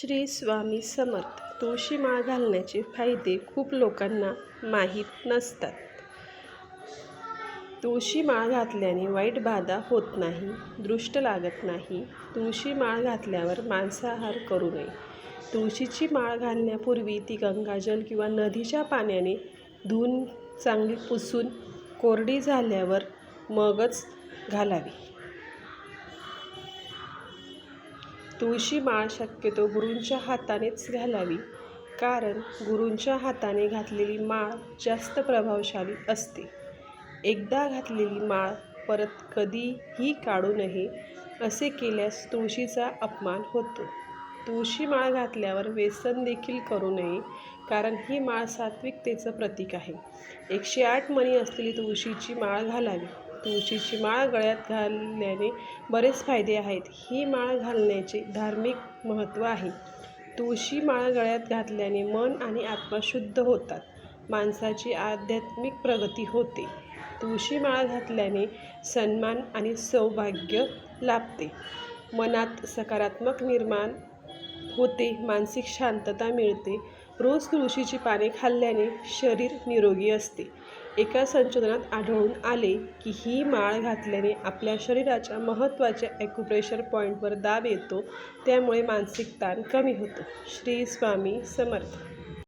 श्री स्वामी समर्थ. तुळशी माळ घालण्याचे फायदे खूप लोकांना माहीत नसतात. तुळशी माळ घातल्याने वाईट बाधा होत नाही दृष्ट लागत नाही. तुळशी माळ घातल्यावर मांसाहार करू नये. तुळशीची माळ घालण्यापूर्वी ती गंगाजल किंवा नदीच्या पाण्याने धुवून चांगली पुसून कोरडी झाल्यावर मगच घालावी. तुळशी माळ शक्यतो गुरूंच्या हातानेच घालावी. कारण गुरूंच्या हाताने घातलेली माळ जास्त प्रभावशाली असते. एकदा घातलेली माळ परत कधीही काढू नये असे केल्यास तुळशीचा अपमान होतो. तुळशी माळ घातल्यावर व्यसन देखील करू नये कारण ही माळ सात्विकतेचं प्रतीक आहे. एकशे आठ मणी असलेली तुळशीची माळ घालावी. तुळशीची माळ गळ्यात घालण्याने बरेच फायदे आहेत. ही माळ घालण्याचे धार्मिक महत्त्व आहे. तुळशी माळ गळ्यात घातल्याने मन आणि आत्मा शुद्ध होतात. माणसाची आध्यात्मिक प्रगती होते. तुळशी माळ घातल्याने सन्मान आणि सौभाग्य लाभते. मनात सकारात्मक निर्माण होते मानसिक शांतता मिळते. रोज तुळशीची पाने खाल्ल्याने शरीर निरोगी असते. एका संशोधनात आढळून आले की ही माळ घातल्याने आपल्या शरीराच्या महत्त्वाच्या ॲक्युप्रेशर पॉईंटवर दाब येतो त्यामुळे मानसिक ताण कमी होतो. श्री स्वामी समर्थ.